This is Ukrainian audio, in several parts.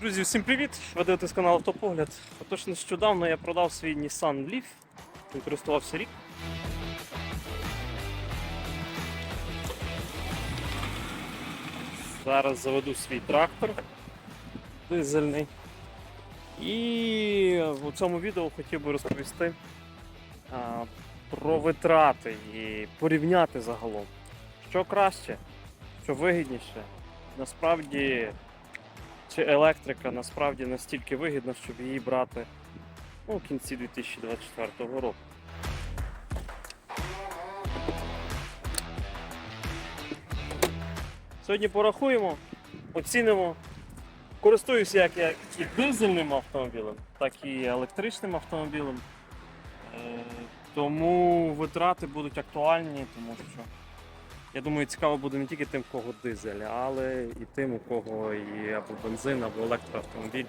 Друзі, всім привіт! Ви дивитесь канал Автопогляд. Отож, нещодавно я продав свій Nissan Leaf. Він користувався рік. Зараз заведу свій трактор дизельний. І в цьому відео хотів би розповісти а, про витрати і порівняти загалом. Що краще, що вигідніше. Насправді чи електрика насправді настільки вигідна, щоб її брати ну, в кінці 2024 року. Сьогодні порахуємо, оцінимо. Користуюся як я і дизельним автомобілем, так і електричним автомобілем. Е, Тому витрати будуть актуальні, тому що я думаю, цікаво буде не тільки тим, в кого дизель, але і тим, у кого і або бензин, або електроавтомобіль.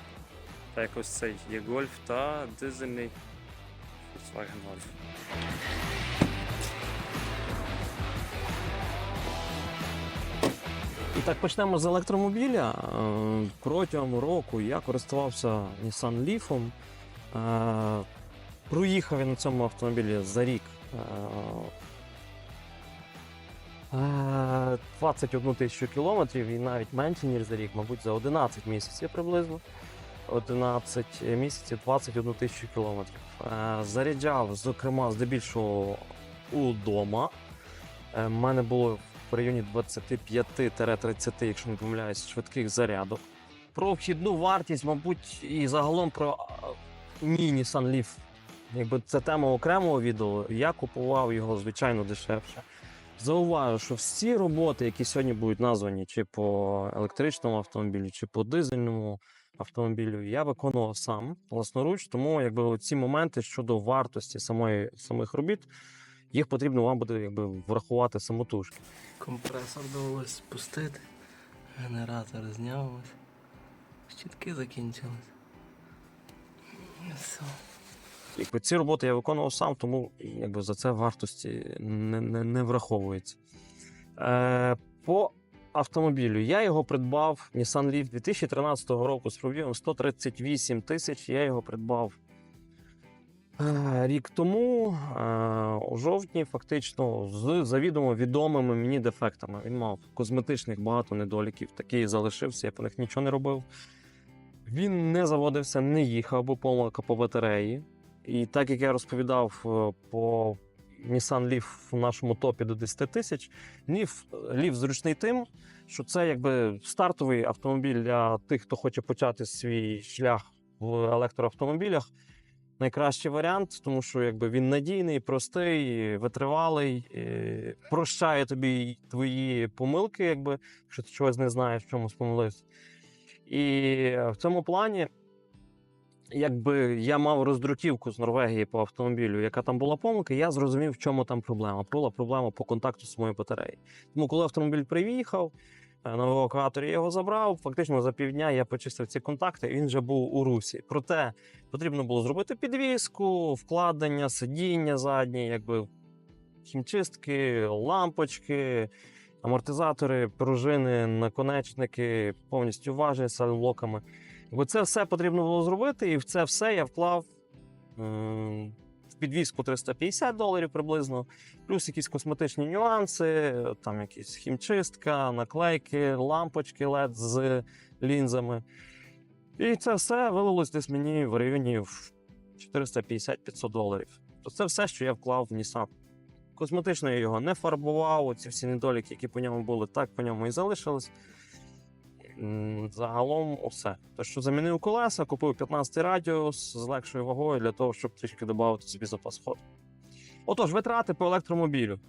Та якось цей є гольф та дизельний Volkswagen Golf. І так почнемо з електромобіля. Е, Протягом року я користувався Nissan Leaf. Е, Проїхав я на цьому автомобілі за рік е, 21 тисячу кілометрів і навіть менше, ніж за рік, мабуть, за 11 місяців приблизно. 11 місяців 21 тисячу кілометрів. Е, Заряджав, зокрема, здебільшого удома. У мене було в районі 25-30, якщо не помиляюсь, швидких зарядок. Про вхідну вартість, мабуть, і загалом про Nissan Leaf. Якби це тема окремого відео, я купував його звичайно дешевше. Зауважу, що всі роботи, які сьогодні будуть названі, чи по електричному автомобілю, чи по дизельному автомобілю, я виконував сам власноруч. Тому якби ці моменти щодо вартості самої самих робіт, їх потрібно вам буде якби врахувати самотужки. Компресор довелось спустити, генератор знявся, щітки закінчились. Все. Якби ці роботи я виконував сам, тому якби за це вартості не, не, не враховується. Е, по автомобілю я його придбав Nissan Leaf 2013 року з пробігом 138 тисяч. Я його придбав е, рік тому, е, у жовтні, фактично, з завідомо відомими мені дефектами. Він мав косметичних багато недоліків, такий залишився, я по них нічого не робив. Він не заводився, не їхав, бо помилка по батареї. І так як я розповідав е, по Nissan Leaf в нашому топі до 10 тисяч, Leaf, Leaf зручний тим, що це якби стартовий автомобіль для тих, хто хоче почати свій шлях в електроавтомобілях. Найкращий варіант, тому що якби він надійний, простий, витривалий, е, прощає тобі твої помилки, якби, якщо ти чогось не знаєш, в чомусь помилився. І в цьому плані якби я мав роздруківку з Норвегії по автомобілю, яка там була помилка, я зрозумів, в чому там проблема. Була проблема по контакту з моєю батареєю. Тому, коли автомобіль приїхав, е, на евакуаторі я його забрав. Фактично за півдня я почистив ці контакти, він вже був у русі. Проте потрібно було зробити підвіску, вкладення, сидіння задні, якби хімчистки, лампочки. Амортизатори, пружини, наконечники, повністю важі з локами. Бо це все потрібно було зробити, і в це все я вклав ем, в підвізку 350 доларів приблизно, плюс якісь косметичні нюанси, там якісь хімчистка, наклейки, лампочки LED з лінзами. І це все вилилось десь мені в районі 450-500 доларів. То це все, що я вклав в Nissan. Косметично я його не фарбував, ці всі недоліки, які по ньому були, так по ньому і залишились. Загалом усе. То, що замінив колеса, купив 15 радіус з легшою вагою для того, щоб трішки додати собі запас ходу. Отож, витрати по електромобілю.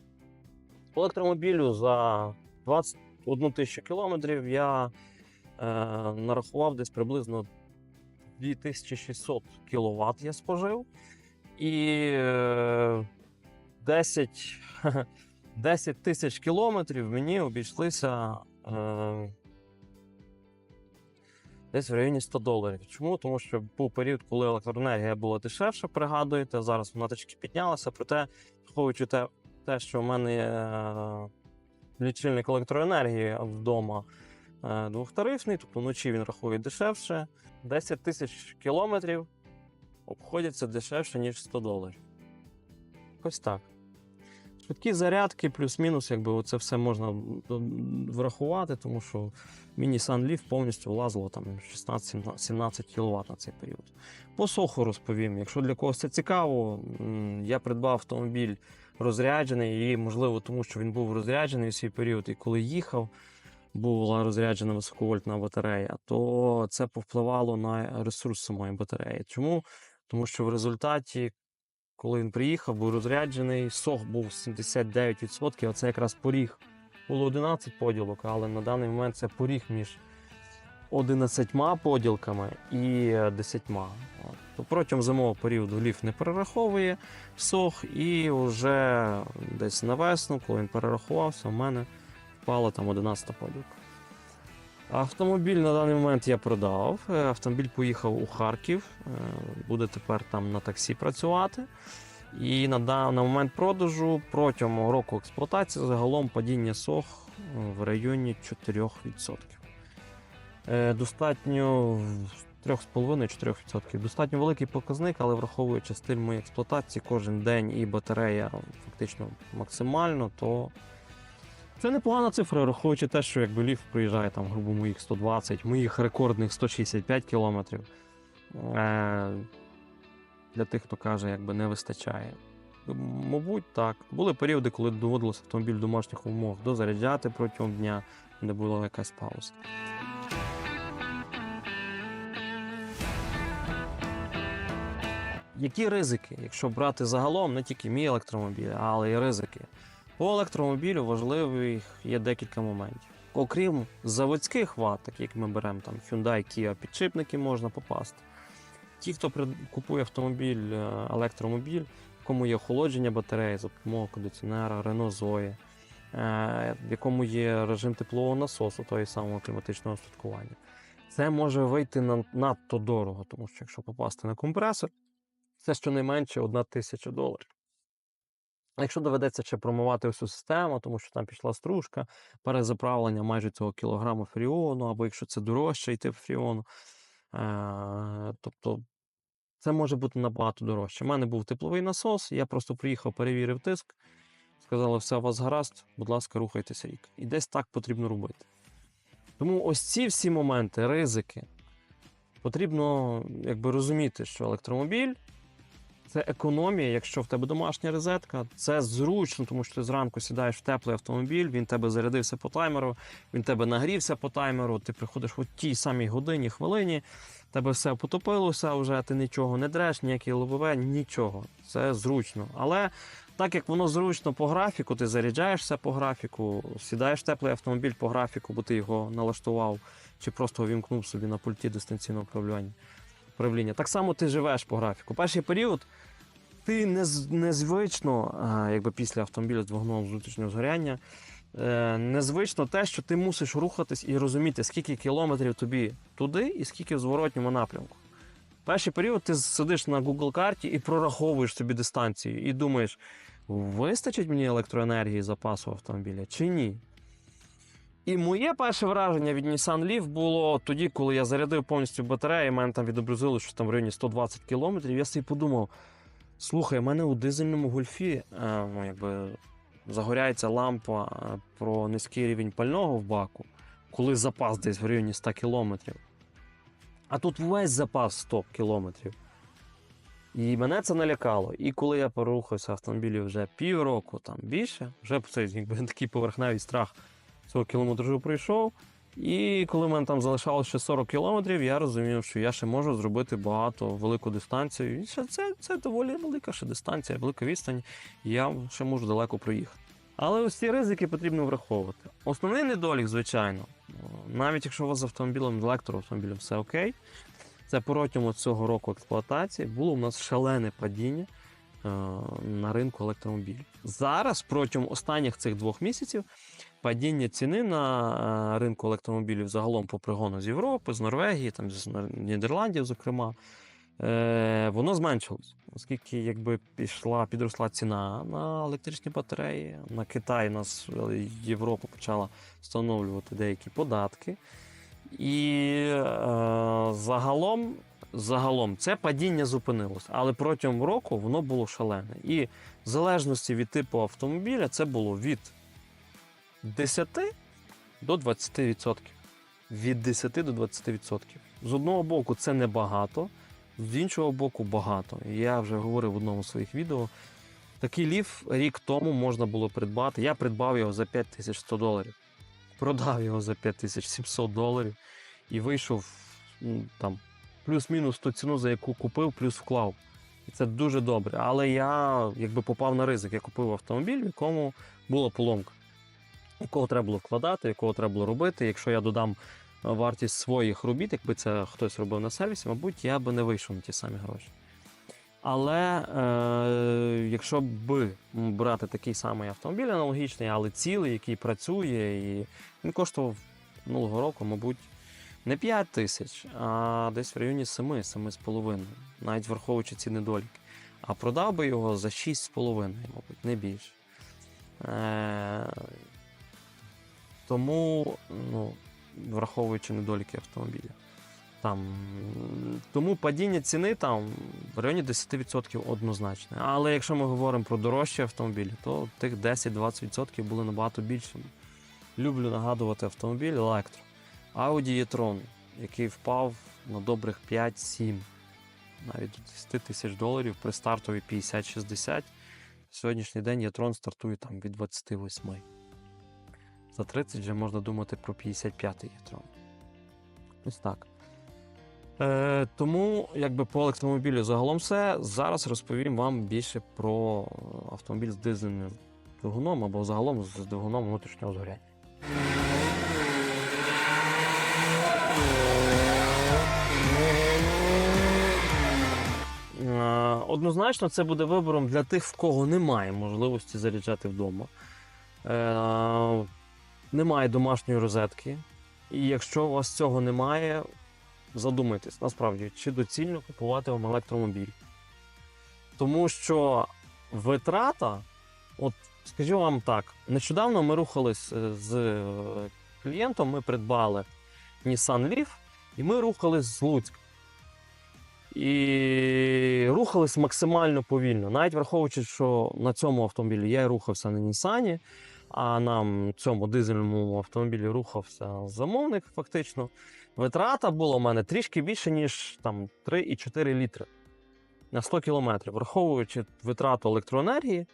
По електромобілю за 21 тисячу кілометрів я е, нарахував десь приблизно 2600 кВт я спожив. І е, 10, 10 тисяч кілометрів мені обійшлися. Е, Десь в районі 100 доларів. Чому? Тому що був період, коли електроенергія була дешевша, пригадуєте. Зараз вона трішки піднялася. Проте, враховуючи те, те, що в мене є е, лічильник електроенергії вдома, е, двохтарифний, тобто вночі він рахує дешевше. 10 тисяч кілометрів обходяться дешевше, ніж 100 доларів. Ось так. Швидкі зарядки, плюс-мінус, якби це все можна врахувати, тому що міні Leaf повністю влазило там 16-17 кВт на цей період. По соху розповім. Якщо для когось це цікаво, я придбав автомобіль розряджений, і можливо, тому що він був розряджений у свій період, і коли їхав, була розряджена високовольтна батарея, то це повпливало на ресурс самої батареї. Чому? Тому що в результаті, коли він приїхав, був розряджений, сох був 79%, а це якраз поріг. Було 11 поділок, але на даний момент це поріг між 11 поділками і 10. То протягом зимового періоду ліфт не перераховує сох, і вже десь на весну, коли він перерахувався, у мене впала там 11 поділка. Автомобіль на даний момент я продав. Е, Автомобіль поїхав у Харків, е, буде тепер там на таксі працювати. І на даний момент продажу протягом року експлуатації загалом падіння сох е, в районі 4%. Е, Достатньо 3,5-4%. Достатньо великий показник, але враховуючи стиль моєї експлуатації кожен день і батарея фактично максимально, то це непогана цифра, враховуючи те, що якби ліфт проїжджає там, грубо моїх 120, моїх рекордних 165 кілометрів. Е, для тих, хто каже, якби не вистачає. Мабуть, так. Були періоди, коли доводилося автомобіль в домашніх умовах дозаряджати протягом дня, де була якась пауза. Які ризики, якщо брати загалом не тільки мій електромобіль, але й ризики? По електромобілю важливих є декілька моментів. Окрім заводських ват, таких як ми беремо там Hyundai, Kia, підшипники можна попасти. Ті, хто купує автомобіль, е, електромобіль, в якому є охолодження батареї за допомогою кондиціонера, е, в якому є режим теплового насосу, того самого кліматичного устаткування. Це може вийти на надто дорого, тому що якщо попасти на компресор, це щонайменше одна тисяча доларів. Якщо доведеться ще промивати всю систему, тому що там пішла стружка, перезаправлення майже цього кілограму фріону, або якщо це дорожче йти фріону, е, тобто це може бути набагато дорожче. У мене був тепловий насос, я просто приїхав, перевірив тиск, сказали, все у вас гаразд, будь ласка, рухайтеся рік. І десь так потрібно робити. Тому ось ці всі моменти, ризики, потрібно якби розуміти, що електромобіль це економія, якщо в тебе домашня розетка, це зручно, тому що ти зранку сідаєш в теплий автомобіль, він тебе зарядився по таймеру, він тебе нагрівся по таймеру, ти приходиш в тій самій годині, хвилині, тебе все потопилося вже, ти нічого не дреш, ніякі лобове, нічого. Це зручно. Але так як воно зручно по графіку, ти заряджаєшся по графіку, сідаєш в теплий автомобіль по графіку, бо ти його налаштував, чи просто увімкнув собі на пульті дистанційного управління. Управління. Так само ти живеш по графіку. Перший період ти незвично, якби після автомобіля з двигуном внутрішнього згоряння, е, незвично те, що ти мусиш рухатись і розуміти, скільки кілометрів тобі туди і скільки в зворотньому напрямку. Перший період ти сидиш на Google карті і прораховуєш собі дистанцію, і думаєш, вистачить мені електроенергії запасу автомобіля чи ні? І моє перше враження від Nissan Leaf було тоді, коли я зарядив повністю батарею, і мене там відобразило, що там в районі 120 кілометрів. Я собі подумав: слухай, у мене у дизельному гольфі е, ну, якби, загоряється лампа е, про низький рівень пального в баку, коли запас десь в районі 100 кілометрів. А тут весь запас 100 кілометрів. І мене це налякало. І коли я порухався автомобілі вже півроку, там більше, вже цей якби, такий поверхневий страх цього кілометражу пройшов. І коли в мене там залишалося ще 40 кілометрів, я розумів, що я ще можу зробити багато велику дистанцію. І ще це, це доволі велика ще дистанція, велика відстань, я ще можу далеко проїхати. Але ось ці ризики потрібно враховувати. Основний недолік, звичайно, навіть якщо у вас з автомобілем, з електроавтомобілем все окей, це протягом цього року експлуатації було у нас шалене падіння на ринку електромобілів. Зараз, протягом останніх цих двох місяців, падіння ціни на е, ринку електромобілів загалом по пригону з Європи, з Норвегії, там, з Нідерландів, зокрема, е, воно зменшилось, оскільки якби пішла, підросла ціна на електричні батареї. На Китай нас е, Європа почала встановлювати деякі податки. І е, загалом, загалом це падіння зупинилось, але протягом року воно було шалене. І в залежності від типу автомобіля це було від 10 до 20%. Від 10 до 20%. З одного боку, це небагато, з іншого боку, багато. Я вже говорив в одному з своїх відео. Такий ліф рік тому можна було придбати. Я придбав його за 5100 доларів. Продав його за 5700 доларів і вийшов там плюс-мінус ту ціну, за яку купив, плюс вклав. І це дуже добре. Але я якби попав на ризик. Я купив автомобіль, в якому була поломка, якого треба було вкладати, якого треба було робити. Якщо я додам е, вартість своїх робіт, якби це хтось робив на сервісі, мабуть, я би не вийшов на ті самі гроші. Але е, якщо б брати такий самий автомобіль аналогічний, але цілий, який працює, і він коштував минулого року, мабуть, не 5 тисяч, а десь в районі 7, 7,5, навіть враховуючи ці недоліки. А продав би його за 6,5, мабуть, не більше. Е, тому, ну, враховуючи недоліки автомобіля. Там, тому падіння ціни там в районі 10% однозначне. Але якщо ми говоримо про дорожчі автомобілі, то тих 10-20% були набагато більшими. Люблю нагадувати автомобіль електро. Audi e-tron, який впав на добрих 5-7, навіть до 10 тисяч доларів при стартовій 50-60. Сьогоднішній день e-tron стартує там від 28. За 30 вже можна думати про 55-й e-tron. Ось так. Е, тому, якби по електромобілю загалом все. Зараз розповім вам більше про автомобіль з дизельним двигуном або загалом з двигуном внутрішнього згоряння. Однозначно, це буде вибором для тих, в кого немає можливості заряджати вдома. Е, Немає домашньої розетки. І якщо у вас цього немає, задумайтесь, насправді, чи доцільно купувати вам електромобіль. Тому що витрата, от скажу вам так, нещодавно ми рухались е, з е, клієнтом, ми придбали Nissan Leaf, і ми рухались з Луцька. І рухались максимально повільно. Навіть враховуючи, що на цьому автомобілі я рухався на Нісані, а на цьому дизельному автомобілі рухався замовник, фактично. Витрата була у мене трішки більше, ніж там 3,4 літри на 100 кілометрів, враховуючи витрату електроенергії.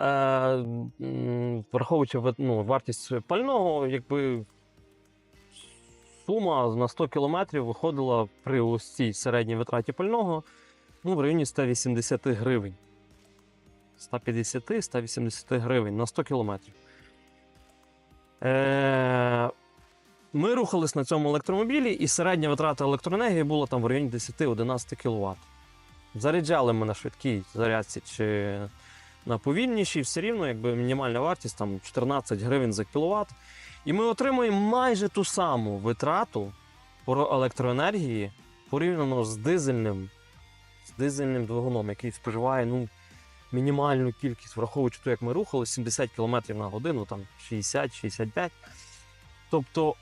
Е, враховуючи ну, вартість пального, якби сума на 100 кілометрів виходила при ось цій середній витраті пального ну, в районі 180 гривень. 150-180 гривень на 100 кілометрів. Е, ми рухались на цьому електромобілі, і середня витрата електроенергії була там в районі 10-11 кВт. Заряджали ми на швидкій зарядці чи на повільнішій, все рівно, якби мінімальна вартість там 14 гривень за кіловат. І ми отримуємо майже ту саму витрату електроенергії порівняно з дизельним, з дизельним двигуном, який споживає ну, мінімальну кількість, враховуючи те, як ми рухали, 70 км на годину, там 60-65. Тобто,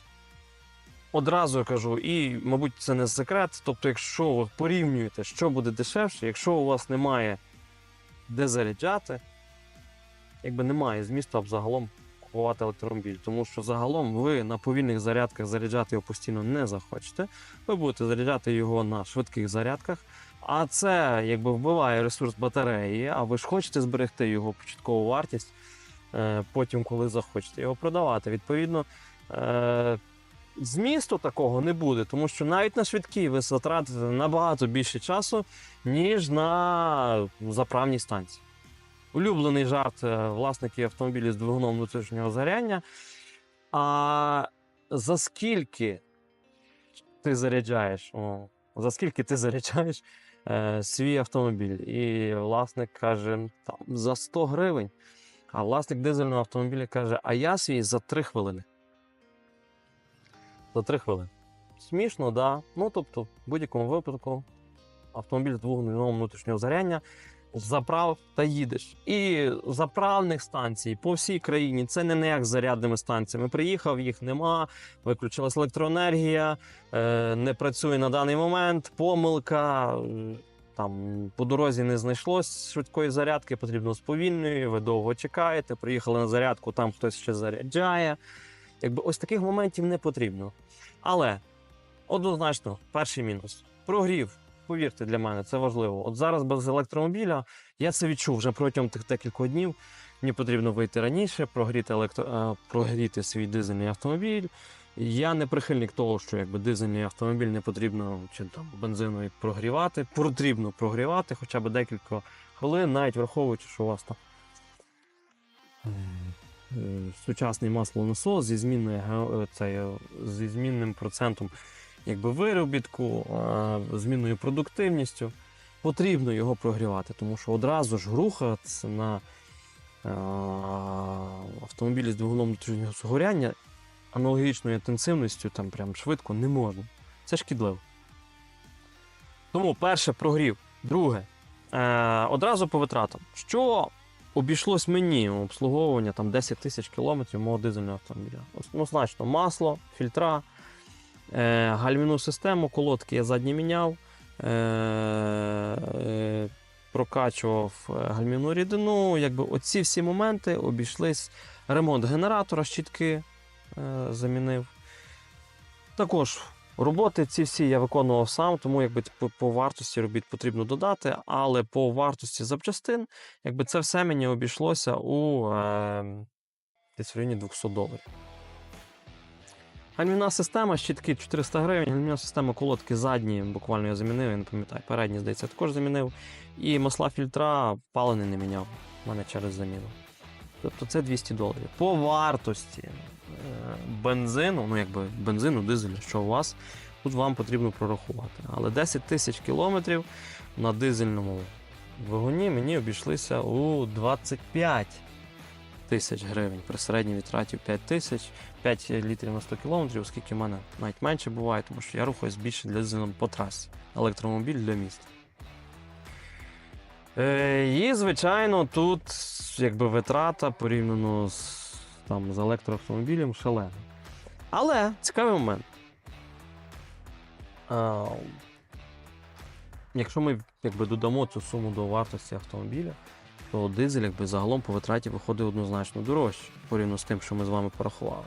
одразу я кажу, і, мабуть, це не секрет. Тобто, якщо ви порівнюєте, що буде дешевше, якщо у вас немає де заряджати, якби немає змісту загалом купувати електромобіль, тому що загалом ви на повільних зарядках заряджати його постійно не захочете. Ви будете заряджати його на швидких зарядках. А це якби вбиває ресурс батареї, а ви ж хочете зберегти його початкову вартість, е, потім, коли захочете його продавати. Відповідно, е, змісту такого не буде, тому що навіть на швидкій ви затратите набагато більше часу, ніж на заправній станції. Улюблений жарт е, власників автомобілів з двигуном внутрішнього зарядня. А за скільки ти заряджаєш? О, за скільки ти заряджаєш е, свій автомобіль? І власник каже, там за 100 гривень. А власник дизельного автомобіля каже: а я свій за 3 хвилини. За 3 хвилини. смішно, да. Ну тобто, в будь-якому випадку автомобіль з двигуном внутрішнього зарядня заправ та їдеш. І заправних станцій по всій країні це не як зарядними станціями. Приїхав, їх нема, виключилась електроенергія, е, не працює на даний момент, помилка. е, Там по дорозі не знайшлось швидкої зарядки, потрібно з повільною, ви довго чекаєте, приїхали на зарядку, там хтось ще заряджає. Якби ось таких моментів не потрібно. Але однозначно, перший мінус прогрів. Повірте, для мене це важливо. От зараз без електромобіля я це відчув вже протягом тих декількох днів. Мені потрібно вийти раніше, прогріти, електро... е, прогріти свій дизельний автомобіль. Я не прихильник того, що якби дизельний автомобіль не потрібно чи там бензиновий прогрівати. Потрібно прогрівати хоча б декілька хвилин, навіть враховуючи, що у вас там е, е, сучасний маслонасос зі змінною ге- е, цей, е, зі змінним процентом якби виробітку, змінною продуктивністю. Потрібно його прогрівати, тому що одразу ж рухатися на автомобілі з двигуном внутрішнього згоряння аналогічною інтенсивністю там прям швидко не можна. Це шкідливо. Тому перше прогрів. Друге, е, одразу по витратам. Що обійшлось мені обслуговування там 10 тисяч кілометрів мого дизельного автомобіля? Однозначно, масло, фільтра, гальмівну систему, колодки я задні міняв. Е, е, прокачував е, гальмівну рідину. Якби оці всі моменти обійшлись. Ремонт генератора, щітки е, замінив. Також роботи ці всі я виконував сам, тому якби по, по вартості робіт потрібно додати, але по вартості запчастин, якби це все мені обійшлося у е, десь в районі 200 доларів. Гальмівна система, щітки 400 гривень, гальмівна система колодки задні, буквально я замінив, я не пам'ятаю, передні, здається, також замінив. І масла фільтра палений не міняв. У мене через заміну. Тобто це 200 доларів. По вартості е, бензину, ну якби бензину, дизелю, що у вас, тут вам потрібно прорахувати. Але 10 тисяч кілометрів на дизельному двигуні мені обійшлися у 25 тисяч гривень. При середній витраті 5 тисяч, 5 літрів на 100 кілометрів, оскільки в мене навіть менше буває, тому що я рухаюсь більше для дизелем по трасі. Електромобіль для міста. Е, і, звичайно, тут якби витрата порівняно з, там, з електроавтомобілем шалена. Але цікавий момент. А, якщо ми якби, додамо цю суму до вартості автомобіля, то дизель якби, загалом по витраті виходить однозначно дорожче, порівняно з тим, що ми з вами порахували.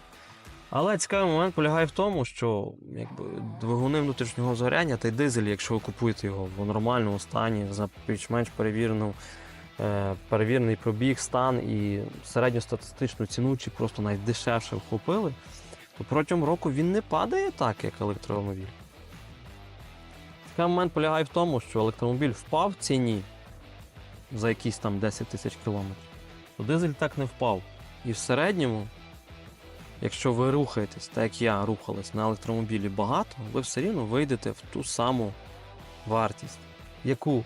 Але цікавий момент полягає в тому, що якби, двигуни внутрішнього згоряння та й дизель, якщо ви купуєте його в нормальному стані, за більш-менш перевірену, е, перевірений пробіг, стан і середньостатистичну ціну, чи просто навіть дешевше вхопили, то протягом року він не падає так, як електромобіль. Цікавий момент полягає в тому, що електромобіль впав в ціні за якісь там 10 тисяч кілометрів, то дизель так не впав. І в середньому якщо ви рухаєтесь, так як я рухалась на електромобілі багато, ви все рівно вийдете в ту саму вартість, яку,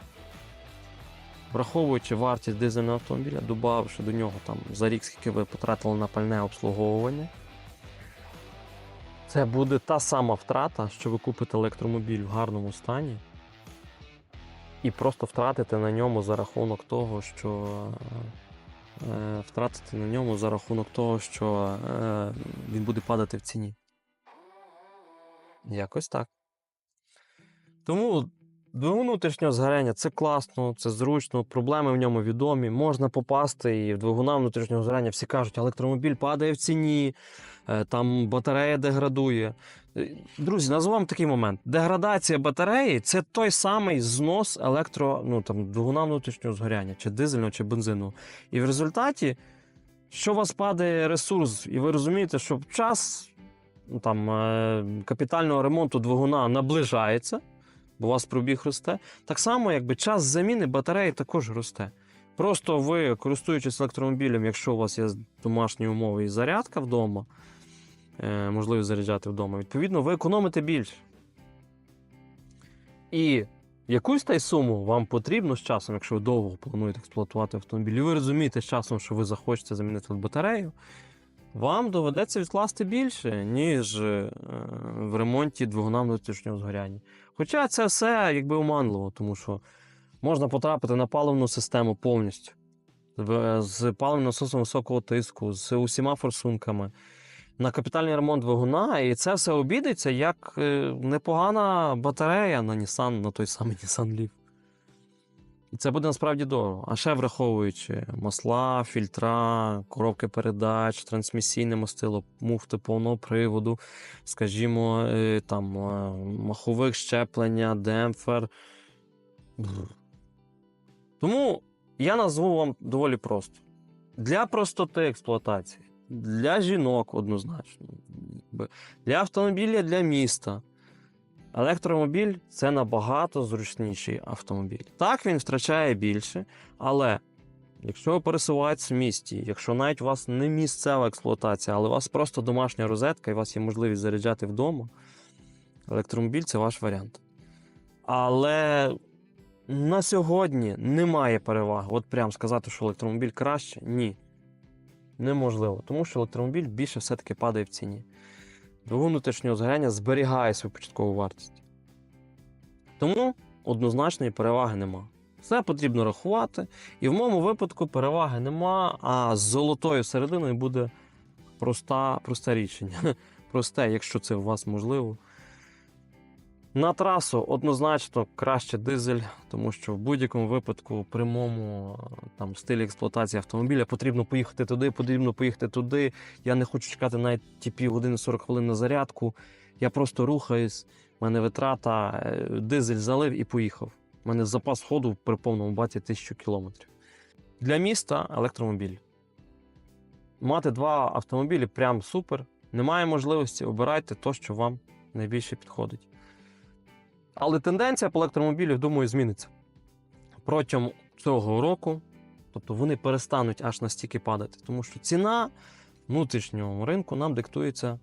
враховуючи вартість дизельного автомобіля, додавши до нього там за рік, скільки ви потратили на пальне обслуговування, це буде та сама втрата, що ви купите електромобіль в гарному стані. І просто втратите на ньому за рахунок того, що втратити на ньому за рахунок того, що е, він буде падати в ціні. Якось так. Тому двигун внутрішнього згоряння це класно, це зручно, проблеми в ньому відомі. Можна попасти і в двигуна внутрішнього згоряння всі кажуть, електромобіль падає в ціні, е, там батарея деградує. Е, Друзі, назву вам такий момент. Деградація батареї це той самий знос електро, ну, там, двигуна внутрішнього згоряння, чи дизельного, чи бензину. І в результаті, що у вас падає ресурс, і ви розумієте, що час ну, там, е, капітального ремонту двигуна наближається, бо у вас пробіг росте. Так само, якби час заміни батареї також росте. Просто ви, користуючись електромобілем, якщо у вас є домашні умови і зарядка вдома, можливість заряджати вдома, відповідно, ви економите більше. І якусь та й суму вам потрібно з часом, якщо ви довго плануєте експлуатувати автомобіль, і ви розумієте з часом, що ви захочете замінити батарею, вам доведеться відкласти більше, ніж е, в ремонті двигуна внутрішнього згоряння. Хоча це все якби оманливо, тому що можна потрапити на паливну систему повністю з паливним насосом високого тиску, з усіма форсунками. На капітальний ремонт двигуна, і це все обійдеться як е, непогана батарея на Nissan, на той самий Nissan Leaf. І це буде насправді дорого. А ще враховуючи масла, фільтра, коробки передач, трансмісійне мастило, муфти повного приводу, скажімо, е, там е, махових щеплення, демпфер. Тому я назву вам доволі просто. Для простоти експлуатації, для жінок однозначно, для автомобіля для міста. Електромобіль це набагато зручніший автомобіль. Так, він втрачає більше, але якщо ви пересуваєтесь в місті, якщо навіть у вас не місцева експлуатація, але у вас просто домашня розетка і у вас є можливість заряджати вдома, електромобіль це ваш варіант. Але на сьогодні немає переваги. От прям сказати, що електромобіль краще, ні. Неможливо, тому що електромобіль більше все-таки падає в ціні. Двигун внутрішнього згоряння зберігає свою початкову вартість. Тому однозначної переваги нема. Все потрібно рахувати. І в моєму випадку переваги нема, а з золотою серединою буде проста, просте рішення. Просте, якщо це у вас можливо. На трасу однозначно краще дизель, тому що в будь-якому випадку при моєму е, там, стилі експлуатації автомобіля потрібно поїхати туди, потрібно поїхати туди. Я не хочу чекати навіть ті півгодини 40 хвилин на зарядку. Я просто рухаюсь, в мене витрата, е, дизель залив і поїхав. У мене запас ходу при повному баці 1000 кілометрів. Для міста електромобіль. Мати два автомобілі прям супер. Немає можливості, обирайте то, що вам найбільше підходить. Але тенденція по електромобілю, думаю, зміниться. Протягом цього року, тобто вони перестануть аж настільки падати, тому що ціна внутрішнього ринку нам диктується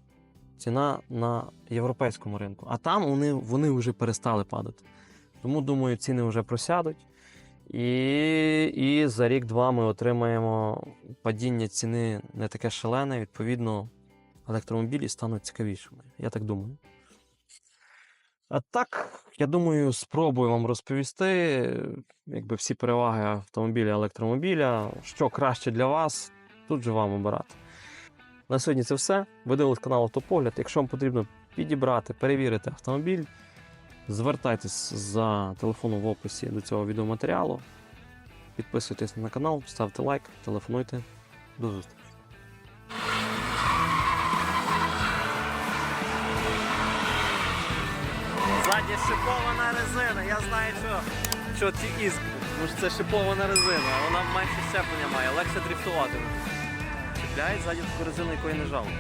ціна на європейському ринку, а там вони, вони вже перестали падати. Тому, думаю, ціни вже просядуть. І, і за рік-два ми отримаємо падіння ціни не таке шалене, відповідно, електромобілі стануть цікавішими. Я так думаю. А так, я думаю, спробую вам розповісти якби всі переваги автомобіля електромобіля, що краще для вас, тут же вам обирати. На сьогодні це все. Ви дивились канал Автопогляд. Якщо вам потрібно підібрати, перевірити автомобіль, звертайтесь за телефоном в описі до цього відеоматеріалу. Підписуйтесь на канал, ставте лайк, телефонуйте. До зустрічі. Шипована резина. Я знаю, що, що ці іскри. Тому що це шипована резина, вона менше щеплення має, легше дрифтувати. Чіпляють ззаді таку резину, якої не жалко.